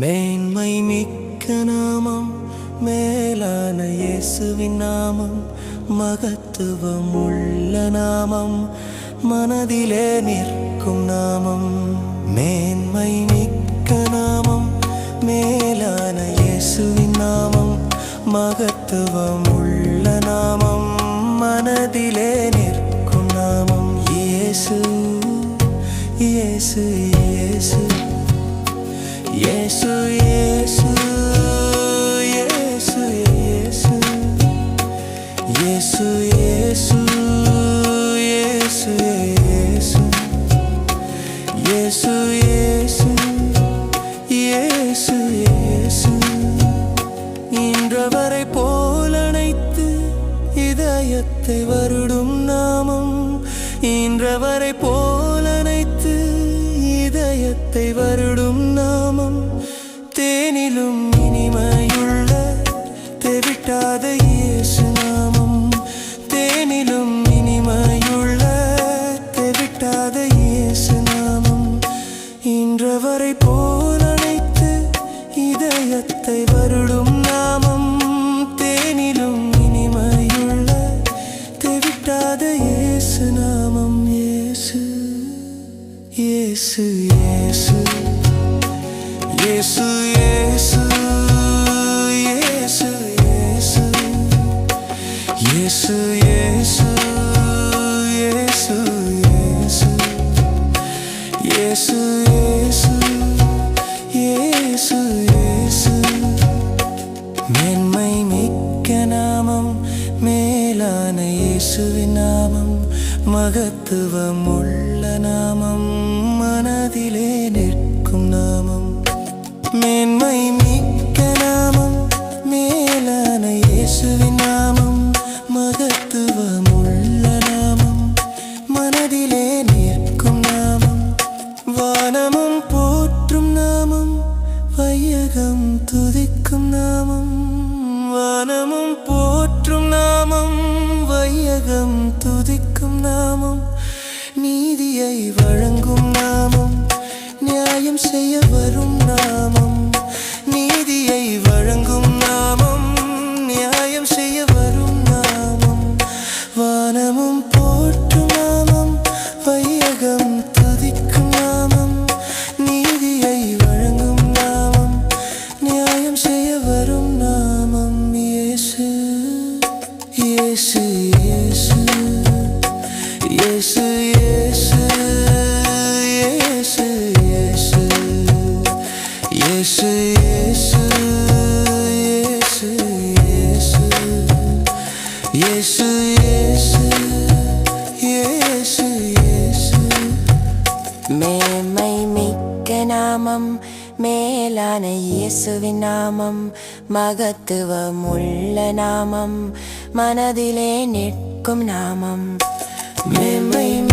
மேன்மை மிக்க நாமம் மேலான இயேசுவின் நாமம் மகத்துவம் உள்ள நாமம் மனதிலே நிற்கும் நாமம். மேன்மை மிக்க நாமம் மேலான இயேசுவின் நாமம் மகத்துவம் உள்ள நாமம் மனதிலே நிற்கும் நாமம். இயேசு இயேசு இயேசு. இயேசு இயேசு இயேசு இயேசு இயேசு இயேசு இயேசு இயேசு இயேசு இயேசு இயேசு இன்றவரை போல் இதயத்தை வருடும் நாமம். இன்றவரை போல் இதயத்தை வருடும் நாமம் தேனிலும் இனிமையுள்ள தெவிட்டாத இயேசு நாமம். தேனிலும் இனிமையுள்ள இயேசு இயேசு இயேசு இயேசு இயேசு இயேசு இயேசு இயேசு இயேசு இயேசு இயேசு இயேசு இயேசு இயேசு மேன்மை மிக்க நாமம் மேலான இயேசுவின் மகத்துவம் உள்ள நாமம் மனதிலே நிற்கும் நாமம். மேன்மை மிக்க நாமம் மேலான இயேசுவின் நாமம். மகத்துவம் உள்ள நாமம் மனதிலே நிற்கும் நாமம். வானமும் போற்றும் நாமம் வையகம் துதிக்கும் நாமம். வானமும் போற்றும் நாமம் வையகம் துதிக்கும் நாமம் நீதியை வழங்கும் நாமம் நியாயம் செய்ய வரும் நாமம். இயேசு இயேசு இயேசு இயேசு இயேசு இயேசு இயேசு இயேசு இயேசு இயேசு இயேசு இயேசு இயேசு மேன்மை மிக்க நாமம் மேலான இயேசுவின் நாமம் மகத்துவம் உள்ள நாமம் மனதிலே நிற்கும் நாமம். மேன்மை